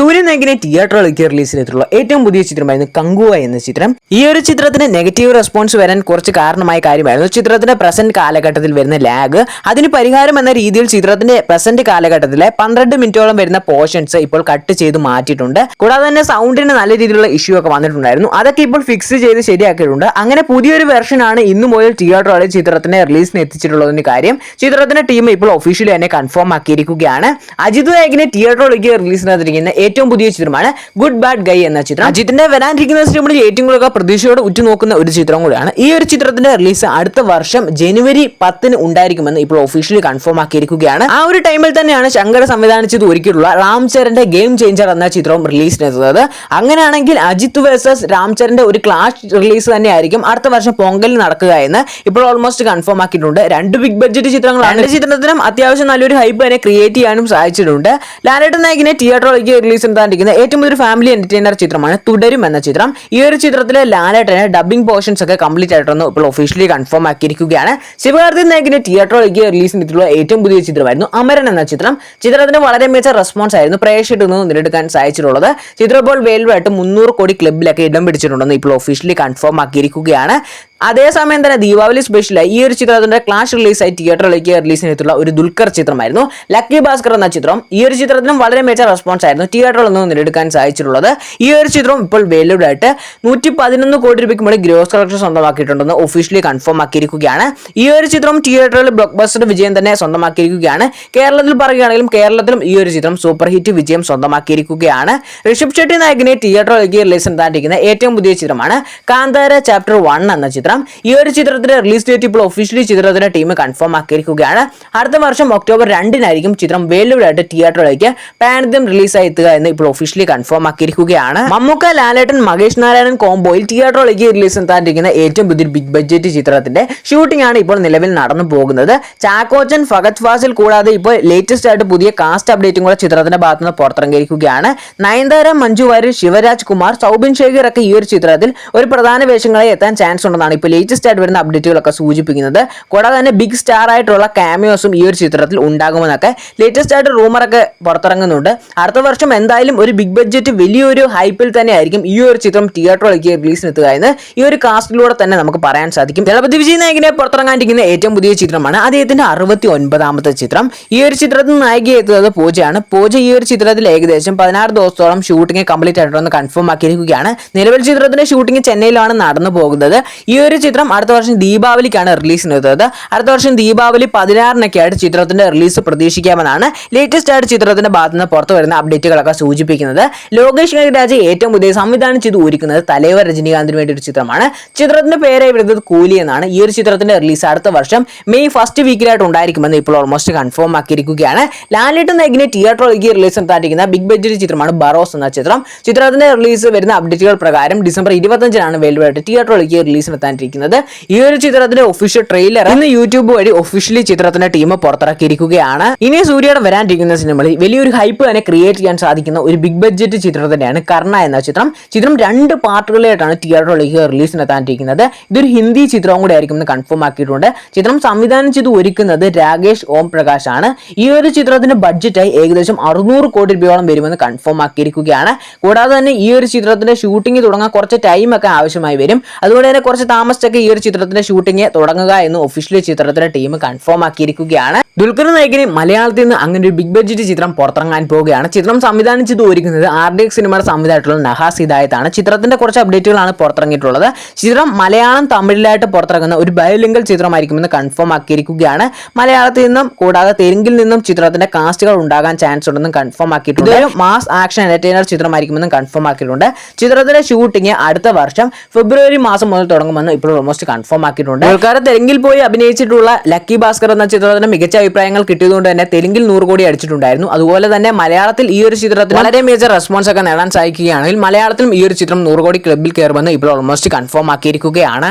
സൂര്യൻ നായകിനെ തിയേറ്ററിലേക്ക് റിലീസ് ചെയ്തിട്ടുള്ള ഏറ്റവും പുതിയ ചിത്രമായിരുന്നു കങ്കുവ എന്ന ചിത്രം. ഈ ഒരു ചിത്രത്തിന് നെഗറ്റീവ് റെസ്പോൺസ് വരാൻ കുറച്ച് കാരണമായ കാര്യമായിരുന്നു. ചിത്രത്തിന്റെ പ്രസന്റ് കാലഘട്ടത്തിൽ വരുന്ന ലാഗ് അതിന് പരിഹാരം എന്ന രീതിയിൽ ചിത്രത്തിന്റെ പ്രസന്റ് കാലഘട്ടത്തിലെ പന്ത്രണ്ട് മിനിറ്റോളം വരുന്ന പോർഷൻസ് ഇപ്പോൾ കട്ട് ചെയ്ത് മാറ്റിയിട്ടുണ്ട്. കൂടാതെ തന്നെ സൗണ്ടിന് നല്ല രീതിയിലുള്ള ഇഷ്യൂ ഒക്കെ വന്നിട്ടുണ്ടായിരുന്നു. അതൊക്കെ ഇപ്പോൾ ഫിക്സ് ചെയ്ത് ശരിയാക്കിയിട്ടുണ്ട്. അങ്ങനെ പുതിയൊരു വെർഷൻ ആണ് ഇന്നു മുതൽ തിയേറ്ററുകളിൽ ചിത്രത്തിന്റെ റിലീസിന് എത്തിച്ചിട്ടുള്ളതിന്റെ കാര്യം. ചിത്രത്തിന്റെ ടീം ഇപ്പോൾ ഒഫീഷ്യലി തന്നെ കൺഫേം ആക്കിയിരിക്കുകയാണ്. അജിത് നായകിനെ തിയേറ്ററിലേക്ക് റിലീസിനകത്തിരിക്കുന്ന ഏറ്റവും പുതിയ ചിത്രമാണ് ഗുഡ് ബാഡ് ഗൈ എന്ന ചിത്രം. അജിത്തിന്റെ വരാനിരിക്കുന്ന ചിത്രങ്ങളിൽ ഏറ്റവും കൂടുതൽ പ്രതീക്ഷയോടെ ഉറ്റുനോക്കുന്ന ഒരു ചിത്രം കൂടിയാണ്. ഈ ഒരു ചിത്രത്തിന്റെ റിലീസ് അടുത്ത വർഷം ജനുവരി പത്തിന് ഉണ്ടായിരിക്കുമെന്ന് ഇപ്പോൾ ഒഫീഷ്യലി കൺഫേം ആക്കിയിരിക്കുകയാണ്. ആ ഒരു ടൈമിൽ തന്നെയാണ് ശങ്കർ സംവിധാനിച്ചത് ഒരുക്കിയിട്ടുള്ള രാം ചരന്റെ ഗെയിം ചേഞ്ചർ എന്ന ചിത്രവും റിലീസിനെത്തുന്നത് അങ്ങനെയാണെങ്കിൽ അജിത് വേഴ്സസ് രാം ചരന്റെ ഒരു ക്ലാഷ് റിലീസ് തന്നെയായിരിക്കും അടുത്ത വർഷം പൊങ്കലിൽ നടക്കുക എന്ന് ഇപ്പോൾ ഓൾമോസ്റ്റ് കൺഫേം ആക്കിയിട്ടുണ്ട്. രണ്ട് ബിഗ് ബഡ്ജറ്റ് ചിത്രങ്ങളാണ്. രണ്ട് ചിത്രത്തിനും അത്യാവശ്യം നല്ലൊരു ഹൈപ്പ് തന്നെ ക്രിയേറ്റ് ചെയ്യാനും സാധിച്ചിട്ടുണ്ട്. ലാലേട്ടൻ നായകിനെ തിയേറ്ററിലേക്ക് റിലീസ് നടത്താണ്ടിരിക്കുന്ന ഏറ്റവും ഒരു ഫാമിലി എന്റർടൈനർ ചിത്രമാണ് തുടരും എന്ന ചിത്രം. ഈ ഒരു ചിത്രത്തിലെ ലാലേട്ടന് ഡബിംഗ് പോർഷൻസ് ഒക്കെ കംപ്ലീറ്റ് ആയിട്ടൊന്ന് ഇപ്പോൾ ഒഫീഷ്യലി കൺഫേം ആക്കിയിരിക്കുകയാണ്. ശിവകാർത്തി നായകിന്റെ തിയേറ്ററിലേക്ക് റിലീസ് ചെയ്തിട്ടുള്ള ഏറ്റവും പുതിയ ചിത്രമായിരുന്നു അമരൻ എന്ന ചിത്രം. ചിത്രത്തിന് വളരെ മികച്ച റെസ്പോൺസ് ആയിരുന്നു പ്രേക്ഷകരിൽ നിന്ന് നേടിയെടുക്കാൻ സാധിച്ചിട്ടുള്ളത്. ചിത്രം ഇപ്പോൾ വേൽവായിട്ട് മുന്നൂറ് കോടി ക്ലബിലൊക്കെ ഇടം പിടിച്ചിട്ടുണ്ടെന്ന് ഇപ്പോൾ ഒഫീഷ്യലി കൺഫേം ആക്കിയിരിക്കുകയാണ്. അതേസമയം തന്നെ ദീപാവലി സ്പെഷ്യലായി ഈ ഒരു ചിത്രത്തിന്റെ ക്ലാഷ് റിലീസായി തിയേറ്ററിലേക്ക് റിലീസിനെത്തുള്ള ഒരു ദുൽഖർ ചിത്രമായിരുന്നു. ലക്കി ഭാസ്കർ എന്ന ചിത്രം. ഈ ഒരു ചിത്രത്തിനും വളരെ മികച്ച റെസ്പോൺസ് ആയിരുന്നു തിയേറ്ററിൽ നിന്ന് നേടിയെടുക്കാൻ സാധിച്ചിട്ടുള്ളത്. ഈ ഒരു ചിത്രം ഇപ്പോൾ വേലൂഡ് ആയിട്ട് നൂറ്റി പതിനൊന്ന് കോടി രൂപയ്ക്ക് മുകളിൽ ഗ്രോസ് കളക്ഷൻ സ്വന്തമാക്കിയിട്ടുണ്ടെന്ന് ഒഫീഷ്യലി കൺഫേം ആക്കിയിരിക്കുകയാണ്. ഈ ഒരു ചിത്രം തിയേറ്ററിൽ ബ്ലോക്ക് ബസ്റ്റർ വിജയം തന്നെ സ്വന്തമാക്കിയിരിക്കുകയാണ്. കേരളത്തിൽ പറയുകയാണെങ്കിലും കേരളത്തിലും ഈ ഒരു ചിത്രം സൂപ്പർ ഹിറ്റ് വിജയം സ്വന്തമാക്കിയിരിക്കുകയാണ്. ഋഷഭ് ഷെട്ടി നായകിനെ തിയേറ്ററിലേക്ക് റിലീസ് നടത്താണ്ടിരിക്കുന്ന ഏറ്റവും പുതിയ ചിത്രമാണ് കാന്താര ചാപ്റ്റർ വൺ എന്ന ചിത്രം. ഈ ഒരു ചിത്രത്തിന്റെ റിലീസ് ഡേറ്റ് ഇപ്പോൾ ഒഫീഷ്യലി ചിത്രത്തിന്റെ ടീം കൺഫേം ആക്കിയിരിക്കുകയാണ്. അടുത്ത വർഷം ഒക്ടോബർ രണ്ടിനായിരിക്കും ചിത്രം വെല്ലുവിളിയായിട്ട് തിയേറ്ററിലേക്ക് പാനദ്യം റിലീസായി എത്തുക എന്ന് ഇപ്പോൾ ഒഫീഷ്യലി കൺഫേം ആക്കിയിരിക്കുകയാണ്. മമ്മൂക്ക ലാലേട്ടൻ മകേഷ് നാരായണൻ കോംബോയിൽ തിയേറ്ററിലേക്ക് റിലീസ് എത്താനിരിക്കുന്ന ഏറ്റവും പുതിയ ബിഗ് ബഡ്ജറ്റ് ചിത്രത്തിന്റെ ഷൂട്ടിംഗ് ആണ് ഇപ്പോൾ നിലവിൽ നടന്നു പോകുന്നത്. ചാക്കോച്ചൻ ഫഗത് ഫാസിൽ കൂടാതെ ഇപ്പോൾ ലേറ്റസ്റ്റ് ആയിട്ട് പുതിയ കാസ്റ്റ് അപ്ഡേറ്റും കൂടെ ചിത്രത്തിന്റെ ഭാഗത്ത് നിന്ന് പുറത്തിറങ്ങിയിരിക്കുകയാണ്. നയൻതാര മഞ്ജു വാര്യർ ശിവരാജ് കുമാർ സൗബിൻ ശേഖർ ഒക്കെ ഈ ഒരു ചിത്രത്തിൽ ഒരു പ്രധാന വേഷങ്ങളായി എത്താൻ ചാൻസ് ഉണ്ടെന്നാണ് ഇപ്പോൾ ലേറ്റസ്റ്റ് ആയിട്ട് വരുന്ന അപ്ഡേറ്റുകളൊക്കെ സൂചിപ്പിക്കുന്നത് കൂടാതെ തന്നെ ബിഗ് സ്റ്റാർ ആയിട്ടുള്ള ക്യാമിയോസും ഈ ഒരു ചിത്രത്തിൽ ഉണ്ടാകുമെന്നൊക്കെ ലേറ്റസ്റ്റ് ആയിട്ട് റൂമറൊക്കെ പുറത്തിറങ്ങുന്നുണ്ട്. അടുത്ത വർഷം എന്തായാലും ഒരു ബിഗ് ബഡ്ജറ്റ് വലിയൊരു ഹൈപ്പിൽ തന്നെ ആയിരിക്കും ഈ ഒരു ചിത്രം തിയേറ്ററിലേക്ക് റിലീസിനെത്തുക എന്ന് ഈ ഒരു കാസ്റ്റിലൂടെ തന്നെ നമുക്ക് പറയാൻ സാധിക്കും. ദളപതി വിജയ് നായകനെ പുറത്തിറങ്ങാണ്ടിരിക്കുന്ന ഏറ്റവും പുതിയ ചിത്രമാണ് അദ്ദേഹത്തിന്റെ അറുപത്തി ഒൻപതാമത്തെ ചിത്രം. ഈ ഒരു ചിത്രത്തിൽ നായിക എത്തുന്നത് പൂജയാണ്. പൂജ ഈ ഒരു ചിത്രത്തിൽ ഏകദേശം പതിനാറ് ദിവസത്തോളം ഷൂട്ടിംഗ് കംപ്ലീറ്റ് ആയിട്ടുണ്ടെന്ന് കൺഫേം ആക്കിയിരിക്കുകയാണ്. നിലവിൽ ചിത്രത്തിന്റെ ഷൂട്ടിംഗ് ചെന്നൈയിലാണ് നടന്നു പോകുന്നത് ഈ ചിത്രം അടുത്ത വർഷം ദീപാവലിക്കാണ് റിലീസിന് എത്തുന്നത് അടുത്ത വർഷം ദീപാവലി പതിനാറിനൊക്കെ ആയിട്ട് ചിത്രത്തിന്റെ റിലീസ് പ്രതീക്ഷിക്കാമെന്നാണ് ലേറ്റസ്റ്റ് ആയിട്ട് ചിത്രത്തിന്റെ ഭാഗത്ത് നിന്ന് പുറത്തു വരുന്ന അപ്ഡേറ്റുകളൊക്കെ സൂചിപ്പിക്കുന്നത്. ലോകേഷ് കനകരാജ് ഏറ്റവും പുതിയ സംവിധാനം ചെയ്ത് ഒരുക്കുന്നത് തലൈവർ രജനീകാന്തിന് വേണ്ടി ഒരു ചിത്രമാണ്. ചിത്രത്തിന്റെ പേരായി വരുന്നത് കൂലി എന്നാണ് ഈ ഒരു ചിത്രത്തിന്റെ റിലീസ് അടുത്ത വർഷം മെയ് ഫസ്റ്റ് വീക്കിലായിട്ട് ഉണ്ടായിരിക്കുമെന്ന് ഇപ്പോൾ ഓൾമോസ്റ്റ് കൺഫേം ആക്കിയിരിക്കുകയാണ്. ലാലേട്ട് നായകിനെ തിയേറ്ററിലേക്ക് റിലീസ് നടത്താതിരിക്കുന്ന ബിഗ് ബഡ്ജറ്റ് ചിത്രമാണ് ബറോസ് എന്ന ചിത്രം. ചിത്രത്തിന്റെ റിലീസ് വരുന്ന അപ്ഡേറ്റുകൾ പ്രകാരം ഡിസംബർ ഇരുപത്തഞ്ചിനാണ് വേൾഡ് വൈഡ് തിയേറ്ററിലേക്ക് റിലീസ് നടത്താനിരിക്കുന്നത് ഈ ഒരു ചിത്രത്തിന്റെ ഒഫീഷ്യൽ ട്രെയിലർ ഇന്ന് യൂട്യൂബ് വഴി ഒഫീഷ്യലി ചിത്രത്തിന്റെ ടീം പുറത്തിറക്കിയിരിക്കുകയാണ്. ഇനി സൂര്യയുടെ വരാനിരിക്കുന്ന സിനിമകളിൽ വലിയൊരു ഹൈപ്പ് തന്നെ ക്രിയേറ്റ് ചെയ്യാൻ സാധിക്കുന്ന ഒരു ബിഗ് ബഡ്ജറ്റ് ചിത്രം തന്നെയാണ് കർണ എന്ന ചിത്രം. ചിത്രം രണ്ട് പാർട്ടുകളായിട്ടാണ് തിയേറ്ററിലേക്ക് റിലീസിന് എത്താനിരിക്കുന്നത് ഇതൊരു ഹിന്ദി ചിത്രവും കൂടെ ആയിരിക്കും കൺഫേം ആക്കിയിട്ടുണ്ട്. ചിത്രം സംവിധാനം ചെയ്ത് ഒരുക്കുന്നത് രാകേഷ് ഓം പ്രകാശ് ആണ്. ഈ ഒരു ചിത്രത്തിന്റെ ബഡ്ജറ്റായി ഏകദേശം അറുന്നൂറ് കോടി രൂപയോളം വരുമെന്ന് കൺഫേം ആക്കിയിരിക്കുകയാണ്. കൂടാതെ തന്നെ ഈ ഒരു ചിത്രത്തിന്റെ ഷൂട്ടിംഗ് തുടങ്ങാൻ കുറച്ച് ടൈം ഒക്കെ ആവശ്യമായി വരും. അതുകൊണ്ട് തന്നെ കുറച്ച് താമസിച്ചൊക്കെ ഈ ഒരു ചിത്രത്തിന്റെ ഷൂട്ടിംഗ് തുടങ്ങുക എന്ന് ഒഫീഷ്യലി ചിത്രത്തിന്റെ ടീം കൺഫേം ആക്കിയിരിക്കുകയാണ്. ദുൽഖർ നായകിന് മലയാളത്തിൽ നിന്ന് അങ്ങനെ ഒരു ബിഗ് ബഡ്ജറ്റ് ചിത്രം പുറത്തിറങ്ങാൻ പോവുകയാണ്. ചിത്രം സംവിധാനം ചെയ്ത് ഒരുക്കുന്നത് ആർ ഡി എക്സ് സിനിമയുടെ സംവിധാനമായിട്ടുള്ള നഹാസ് ഹിദായത്താണ്. ചിത്രത്തിന്റെ കുറച്ച് അപ്ഡേറ്റുകളാണ് പുറത്തിറങ്ങിയിട്ടുള്ളത്. ചിത്രം മലയാളം തമിഴിലായിട്ട് പുറത്തിറങ്ങുന്ന ഒരു ബയോലിംഗൽ ചിത്രമായിരിക്കുമെന്ന് കൺഫേം ആക്കിയിരിക്കുകയാണ്. മലയാളത്തിൽ നിന്നും കൂടാതെ തെലുങ്കിൽ നിന്നും ചിത്രത്തിന്റെ കാസ്റ്റുകൾ ഉണ്ടാകാൻ ചാൻസ് ഉണ്ടെന്നും കൺഫേം ആക്കിയിട്ടുണ്ട്. ഇതൊരു മാസ് ആക്ഷൻ എന്റർടൈനർ ചിത്രമായിരിക്കുമെന്നും കൺഫേം ആക്കിയിട്ടുണ്ട്. ചിത്രത്തിന്റെ ഷൂട്ടിംഗ് അടുത്ത വർഷം ഫെബ്രുവരി മാസം മുതൽ തുടങ്ങുമെന്ന് ഇപ്പോൾ ഓൾമോസ്റ്റ് കൺഫേം ആക്കിയിട്ടുണ്ട്. ആൾക്കാർ തെലുങ്കിൽ പോയി അഭിനയിച്ചിട്ടുള്ള ലക്കി ഭാസ്കർ എന്ന ചിത്രത്തിന് മികച്ച അഭിപ്രായങ്ങൾ കിട്ടിയതുകൊണ്ട് തന്നെ തെലുങ്കിൽ നൂറ് കോടി അടിച്ചിട്ടുണ്ടായിരുന്നു. അതുപോലെ തന്നെ മലയാളത്തിൽ ഈ ഒരു ചിത്രത്തിന് വളരെ മേജർ റെസ്പോൺസ് ഒക്കെ നേടാൻ സാധിക്കുകയാണെങ്കിൽ മലയാളത്തിലും ഈ ഒരു ചിത്രം നൂറ് കോടി ക്ലബിൽ കയറുമെന്ന് ഇപ്പോൾ ഓൾമോസ്റ്റ് കൺഫേം ആക്കിയിരിക്കുകയാണ്.